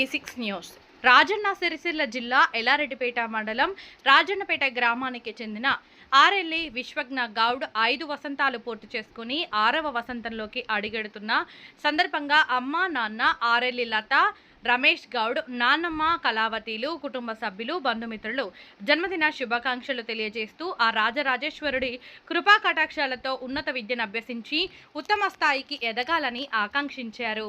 Basics news. Rajanna Sircilla జిల్లా ఎల్లారెడ్డిపేట మండలం రాజన్నపేట గ్రామానికి చెందిన ఆర్ఎల్ఏ విశ్వజ్ఞ గౌడ్ ఐదు వసంతాలు పూర్తి చేసుకుని ఆరవ వసంతంలోకి అడుగెడుతున్న సందర్భంగా అమ్మ నాన్న ఆర్ఎల్ఏ లత రమేష్ గౌడ్ నాన్నమ్మ కళావతిలు కుటుంబ సభ్యులు బంధుమిత్రులు జన్మదిన శుభాకాంక్షలు తెలియజేస్తూ ఆ రాజరాజేశ్వరుడి కృపా కటాక్షాలతో ఉన్నత విద్యను అభ్యసించి ఉత్తమ స్థాయికి ఎదగాలని ఆకాంక్షించారు.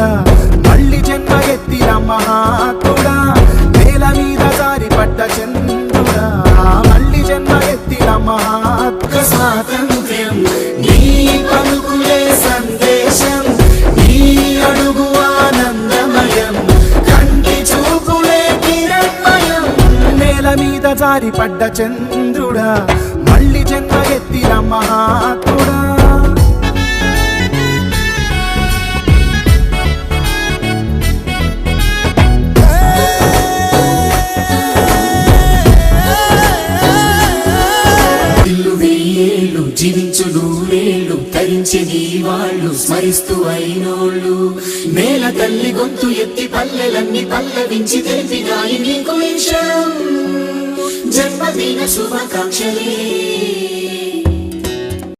చంద్రుడా మళ్ళీ జన్మ ఎత్తిన మహాత్ముడా. నేల మీద జారి పడ్డ చంద్రుడా. మళ్ళీ జన్మ ఎత్తిన మహాత్మ స్వాతంత్ర్యం నీ పలుకులే సందేశం నీ అడుగు ఆనందమయం కంటి చూపులే కిరణమయం. నేల మీద జారి పడ్డ చంద్రుడా. మళ్ళీ జన్మ ఎత్తిన మహాత్ముడా. జీవించు నూరేళ్ళు తరించే నీ వాళ్ళు స్మరిస్తూ అయినోళ్ళు. నేల తల్లి గొంతు ఎత్తి పల్లెలన్నీ పల్లవించి తెలిపినాయి నీకు విషయం. జన్మదిన శుభాకాంక్షలే.